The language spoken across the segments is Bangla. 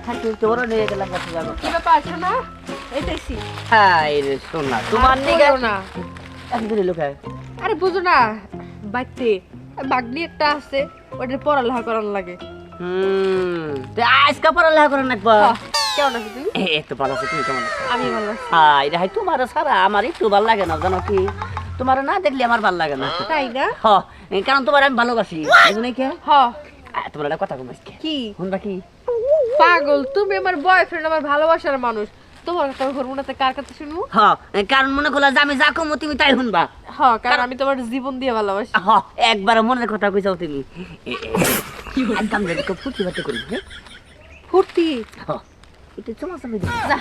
থাকতে তোরও নিয়ে গেলাম কাছে যাব কি ব্যাপার শোনো? এটাইছি হ্যাঁ রে না তোমার না। লোকায়। আরে বুঝো না বাইতে বাগনি একটা আছে ওটা পড়ালেখা করার লাগে। হুম তো আজকে পড়ালেখা করে নাকবা হ্যাঁ, কেমন আছো তুমি? এই তো ভালো আছে তুমি কেমন আছো? আমি ভালো আছি। হাই তোমার সারা আমার একটু ভালো লাগে না জানো কি? তোমার না দেখলে আমার ভালো লাগে না। তাই না? হ কারণ তোমার আমি ভালোবাসি বুঝলি কে হ। তোমার একটা কথা কমাইছি কি? শুনবা কি? পাগল তুমি আমার বয়ফ্রেন্ড আমার ভালোবাসার মানুষ। তোমার কথা করব না কার কথা শুনব? কারণ মনে করলা যে আমি যা কমো তুমি তাই শুনবা। কারণ আমি তোমার জীবন দিয়ে ভালোবাসি। একবার মনের কথা কইছাও তুমি। এ- এ- একদম যদি ফুটি বাতে করি হ্যাঁ? ফুর্তি? এটা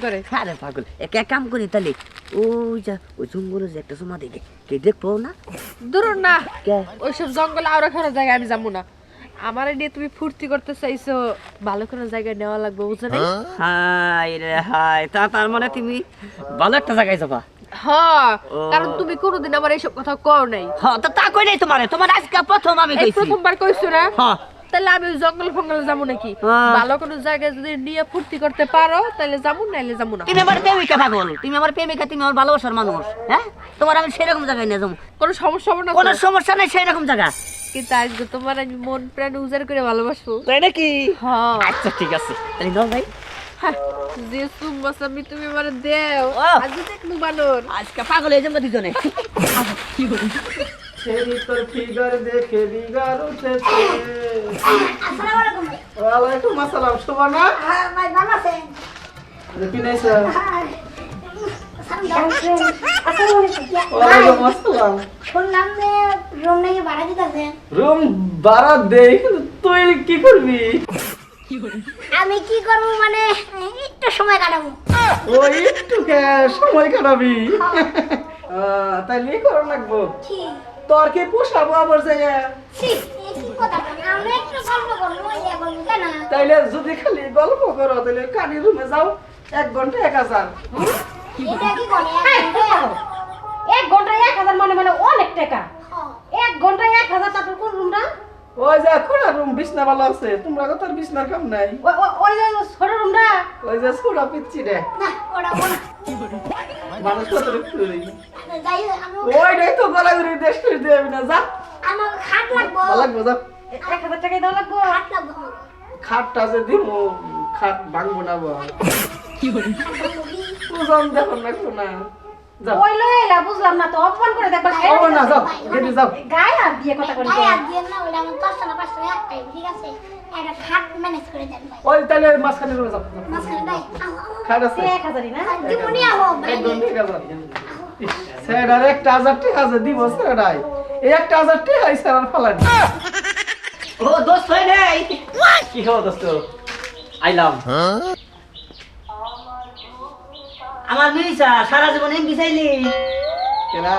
করে। আরে পাগল এক এক কাম করি তাহলে ওই যা ওই জঙ্গলে যে একটা সমা দেখে কে দেখব না? দূর না ওইসব জঙ্গলে আরও খারাপ জায়গায় আমি যাব না। আমার নিয়ে তুমি ফুর্তি করতে চাইছো ভালো কোনো জায়গায় নেওয়া লাগবে বুঝো না হাই রে হাই তা তার মানে তুমি ভালো একটা জায়গায় যাবা? হ্যাঁ কারণ তুমি কোনোদিন আমার এইসব কথা কও নাই। হ তো তা কই নাই তোমারে? তোমার আজকে প্রথম আমি কইছি। প্রথমবার কইছো না? হ্যাঁ। তাহলে আমি জঙ্গল ফঙ্গলে যাব নাকি? হ্যাঁ। ভালো কোনো জায়গায় যদি নিয়ে ফুর্তি করতে পারো তাহলে যাব নাইলে যাব না। তুমি আমার প্রেমিকা পাগল। তুমি আমার প্রেমিকা তুমি আমার ভালোবাসার মানুষ হ্যাঁ? তোমার আমি সেরকম জায়গায় নিয়ে যাব। কোনো সমস্যা হবে না কোনো সমস্যা নেই সেই রকম জায়গা। কিন্তু আজকে তোমার আমি মন প্রাণ উজাড় করে ভালোবাসবো। তাই নাকি? হ্যাঁ। আচ্ছা ঠিক আছে। তাহলে দাও ভাই। হ্যাঁ, যে সুম্বাস আমি তুমি আমার দেও। দেখলু বানর। আজকে পাগল হয়ে যাব দুজনে। শুনলাম যে রুম নাকি ভাড়া দিতেছে। রুম ভাড়া দেই কিন্তু তুই কি করবি? আমি কি করব মানে একটু সময় কাটাবো। ওই একটু সময় কাটাবি? তাইলে করো লাগবো। তোর কি পোষাবো আবার জায়গা তাইলে যদি খালি গল্প করো তাহলে কানি রুমে যাও এক ঘণ্টা এক হাজার? ঘন্টায় এক হাজার মানে মানে অনেক টাকা। এক ঘন্টায় এক হাজার টাকার কোন রুমটা ওই যে খোলা রুম বিছনা ভালো আছে। তোমরা কত বিছনার কাম নাই? ওই ওই- ওই যে ছোট রুমটা ওই যে ছোড়া পিচ্ছি রে। মানুষ কত ওইটাই তো গলা ঘুরে দেশ করে দেবে না যা। আমার খাট লাগবো। লাগবো যা। এক হাজার টাকাই দেওয়া লাগবো। খাট লাগবো খাটটা যে দিব খাট ভাঙবো না বা ওজন দেখো না। শোনা ওই লই এলা বুঝলাম না তো অপমান করে দেখবার ও না যাও গেটে যাও। গায়ে হাত দিয়ে কথা করি গায়ে হাত দিয়েন না, ওটা আমার দশটা না পাঁচটা না একটাই, ঠিক আছে? একটা খাট manage করে দেন ভাই। ওই তাহলে মাঝখানে রুমে যাও যাও। মাঝখানে দেয়। আও, আও, খাট আছে। এক হাজারই না? আও। আহো, একদম ঠিক স্যার একটা হাজার টাকা আছে দিব স্যার এই একটা হাজার টাকা স্যার আর ফালানি ও দোস্ত হয় নাই কি খবর দোস্ত? আইলাম। আমার সারা জীবন এমপি চাইলি কেনা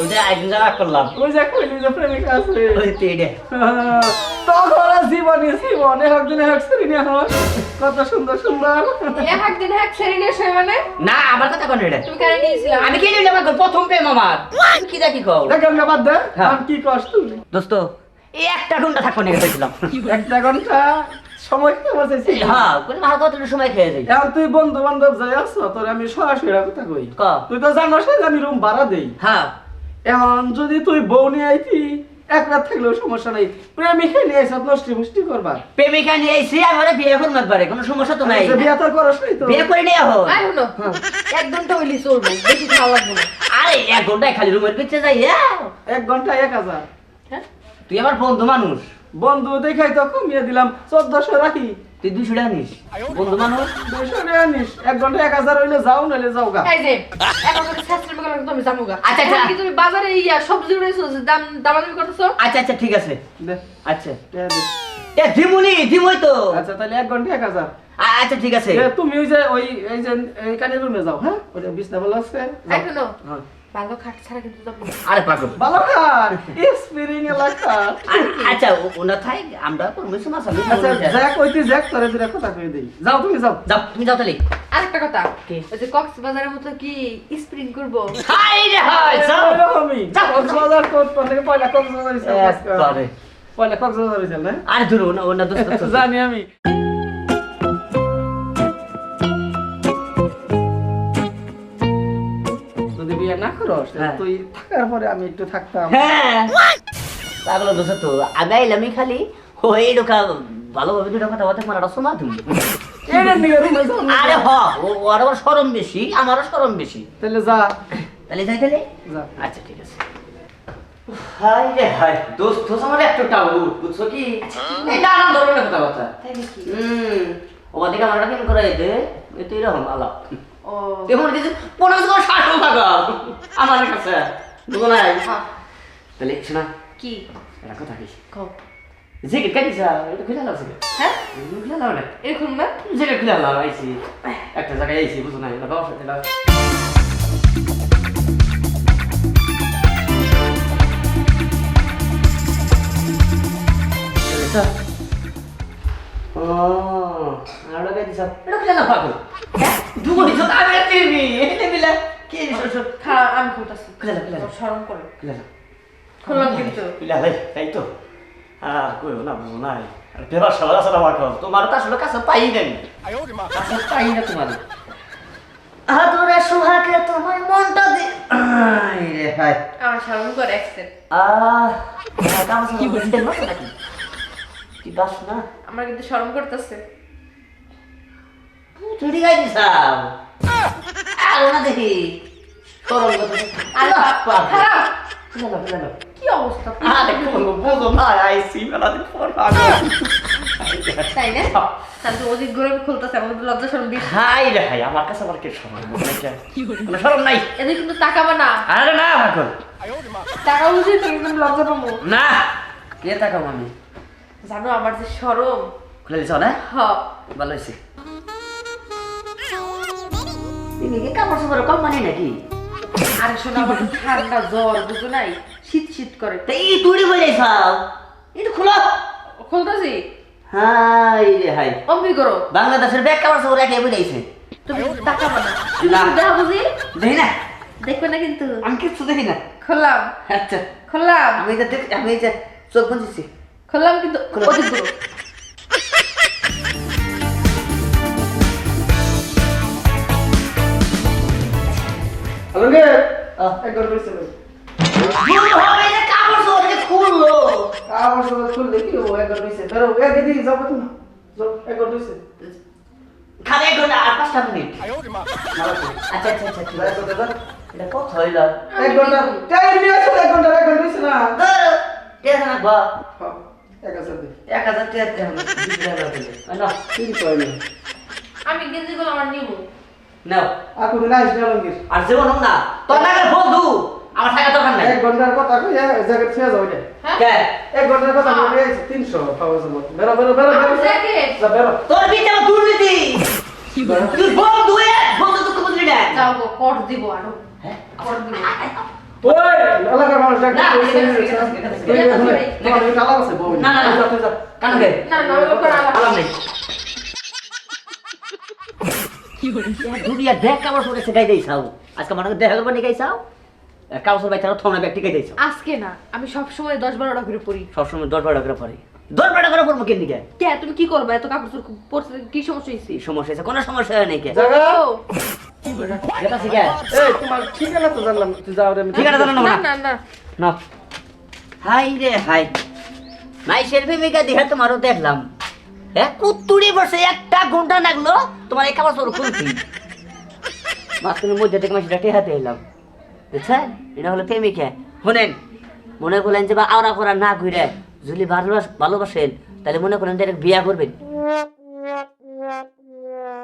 ওই যে একদিন যাওয়া করলাম। ওই যে কইলি যে প্রেমিকা আছে। ওই তেড়ে তখন আর জীবনে জীবন এক কত সুন্দর সুন্দর। একদিন এক শুয়ে মানে? না আমার কথা কোন এটা। তুমি কেন নিয়েছিলাম আমি কি জানি আমার প্রথম প্রেম আমার। তুমি কি দেখি কও? দেখেন না বাদ দে। হ্যাঁ। আর কি কষ্ট দোস্ত এই একটা ঘণ্টা থাকব নিয়ে গেছিলাম একটা ঘণ্টা? সময় কি বসেছি। হ্যাঁ কোন ভালো কতটা সময় খেয়ে যাই। এখন তুই বন্ধু বান্ধব যাই তোর আমি সরাসরি কথা কই। তুই তো জানোস আমি রুম ভাড়া দেই। হ্যাঁ এখন যদি তুই বউ নিয়ে আইতি এক রাত থাকলেও সমস্যা নাই। প্রেমিকে নিয়ে আইসা নষ্টি মুষ্টি করবা। প্রেমিকা নিয়ে এসে আমি ওরা বিয়ে করব একবারে কোনো সমস্যা তো নাই। বিয়া করস নাই তো। বিয়ে করে নিয়ে এখন। এক ঘণ্টা হইলি চলবে বেশি খাওয়া লাগবে না। আরে এক ঘন্টায় খালি রুমের পিছিয়ে যাই হ্যাঁ এক ঘণ্টা এক হাজার। হ্যাঁ? তুই আমার বন্ধু মানুষ। বন্ধু দেখাই তো কমিয়ে দিলাম। চোদ্দশো রাখি। তুই দুশো টাকা নিস। বন্ধু মানুষ। টাকা নিস। এক ঘণ্টা এক হাজার হইলে যাও নাহলে যাও গা। এই যে আচ্ছা, আচ্ছা। তুমি বাজারে ইয়া সবজি উড়াইছো দাম দামাদামি করতেছো? আচ্ছা আচ্ছা ঠিক আছে। আচ্ছা। এ দিমুনি দিমই তো। আচ্ছা তাহলে এক ঘণ্টা এক হাজার। আচ্ছা ঠিক আছে। তুমি ওই যে ওই এই যে এইখানে রুমে যাও হ্যাঁ? ওটা বিছনা ভালো আছে। হ্যাঁ। ভালো খাট ছাড়া কিন্তু যাব না। আরে পাগল। ভালো খান স্পিরিং এলাকা। আ- আচ্ছা ও- ওনা থাই আমরা তো মিশু মাছ আমি আচ্ছা জ্যাক ওইতে জ্যাক তোরে দুটা কথা কই দেই। যাও তুমি যাও। যাও তুমি যাও তাহলে। আরেকটা কথা কি? ওই যে কক্সবাজারের মতো কি স্প্রিং করব? হাই রে হাই যাও। ওইরকমই। কক্সবাজার কোট থেকে? পয়লা কক্সবাজার হইছে পয়লা কক্সবাজার হইছে না? আরে ধরো না ওনা দোস্ত জানি আমি। না করস হ্যাঁ। তুই থাকার পরে আমি একটু থাকতাম। হ্যাঁ। পাগল দোষ তো আমি আইলামই খালি ওই ঢোকা ভালোভাবে দুটো কথা বলতে মারাটা সমা তুমি এটার নিয়ে রুমে যাও না। আরে হ ওর আবার সরম বেশি আমারও সরম বেশি। তাহলে যা। তাহলে যাই তাহলে? যা। আচ্ছা ঠিক আছে। হাই রে হাই দোস্ত দোস্ত আমার একটু বুঝছ কি? এই নানান ধরনের কথাবার্তা। হুম আমরা এরকম আলাপ। দেখুন কিছু পনেরো বছর ষাট টাকা আমার কাছে। বুঝো নাই। হ্যাঁ। তাহলে শোনা কি? এটা কথা কি? জেকেট কাটিস এটা খুলে লাও জেকেট হ্যাঁ? খুলে লাও না এরকম না? জেকেট খুলে লাও আইসি একটা জায়গায় আইসি বুঝো না এটা বাবার সাথে লাও। ও আর লাগাই দিছ। এটা খুলে লাও পাগল। দুগো দিছ আমি বিলা কি আমি খুলতেছি। খুলে খুলে শরম করে। খুলে খুললাম কিন্তু। ভাই তাই তো। আর কইও না বুঝো নাই। আর পেবার সবার আছে না মাকো তোমার তো আসলে কাছে পাই নাই। কাছে পাই না তোমার আদরে সুহাগে তোমার মনটা দে রে হাই আমার শরম করে অ্যাক্সেপ্ট আহ কাম কি বলতে না নাকি কি বাস না? আমার কিন্তু শরম করতেছে। চুরি গাই দিছাও আর না দেখি। সরল কথা বাবা খারাপ খুলে লাও খুলে লাও কি অবস্থা? আ দেখো বুঝো না আইসি মেলা দিন পর তাই না? তাহলে তো গরমে খুলতেছে আমাদের লজ্জা শরম বেশি। হাই রে হাই আমার কাছে আবার কে শরম নাই কে শরম নাই। এদের কিন্তু তাকাবে না। আরে না টাকা বুঝি তো একদম লজ্জা পাবো না কে আমি জানো আমার যে শরম। খুলে দিছ না? হ ভালো হয়েছে। তুমি কি কাপড় চোপড় কম মানে নাকি? আরে শোনো আমার ঠান্ডা জ্বর বুঝো নাই? শীত শীত করে। তা এই তুড়ি বলে খাও এটা খুলো। খুলতেছি? হাই রে হাই। অম্বি করো। বাংলাদেশের ব্যাগ কাপড় চোপড় একে বুঝাইছে তুমি তাকাবে না। না। দেখা বুঝি? দেখি না। দেখবে না কিন্তু। আমি কিচ্ছু দেখি না। খুললাম। আচ্ছা। খুললাম। আমি দেখ আমি যে চোখ বুঝেছি। খুললাম কিন্তু খুলো। অধিক হ্যালো গে একবার কইছে ভাই হবে যে কাপড় যে খুললো। আমার সবাই খুললে কি ও একবার কইছে বেরো এক দিন যাব তুমি যাও একবার কইছে খালি এক ঘণ্টা আর পাঁচটা মিনিট। আচ্ছা আচ্ছা আচ্ছা ঠিক আছে। এটা কত হইল? এক ঘণ্টা। টাইম নিয়ে আসো এক ঘণ্টা এক ঘণ্টা হইছে না টেন রাখবা হ্যাঁ, এক হাজার এক হাজার টাকা দিতে হবে বিশ টাকা দিলে। নাও তিন আমি গেঞ্জি গুলো আমার নিবো। নাও। আর কোনো না আসলে আলমগীর আর জীবন না তোর নাকি বন্ধু আমার থাকা দরকার নাই। এক ঘণ্টার কথা কই জ্যাকেট ছেড়ে যাও এটা। হ্যাঁ? কে? এক ঘণ্টার কথা বলে তিনশো পাওয়া যাবে। বেরো বেরো বেরো বেরো। জ্যাকেট যা বেরো। তোর বিতে আমার দুর্নীতি। তুই বন্ধু এ বন্ধু দুঃখ বুঝলি না? যাও গো কট দিব আরও। হ্যাঁ? কট দিব। ওই এলাকার মানুষ জ্যাকেট না, পরে ঠিক আছে, ছেড়ে ঠিক আছে, যাচ্ছে। ঠিক আছে, তুই ঠিক আছে, এখন- তোমার ওই কালার আছে বউ। না না না যা, তুই যা। কেন কে না না ওই লোকের আলাদা। আলাম নেই। দুনিয়া দেখ কাপড় সরে সেটাই দেই চাও আজকে মানুষ দেখা করব নিকাই চাও কাপড় সরে বাইতে থমনা ব্যাগ টিকাই আজকে না আমি সব সময় দশ বারোটা করে পড়ি। সবসময় দশ বারো করে পরে দশ বারো করে পড়ব কেন দিকে কে তুমি কি করবে? এত কাপড় চোপড় পরতে কি সমস্যা হয়েছে? সমস্যা আছে কোনো সমস্যা হয় নাই কে? জায়গা ও, যেটা শিখে এই তোমার ঠিকানা তো জানলাম তুই যাও রে আমি ঠিকানা জানো না। না না না। না। না হাই রে হাই। মাইশের প্রেমিকা দেখা তোমারও দেখলাম। এক কুত্তুরি বসে একটা ঘণ্টা লাগল তোমার এই খাবার চোপড় খুলছি মাঝখানের মধ্যে থেকে মাসিটা টেহাতে এলাম। বুঝছেন? এটা হলো প্রেমিকা শোনেন, মনে করলেন যে বা আওড়া করা না ঘুরে যদি ভালোবাস ভালোবাসেন, তাহলে মনে করেন যে বিয়া করবেন।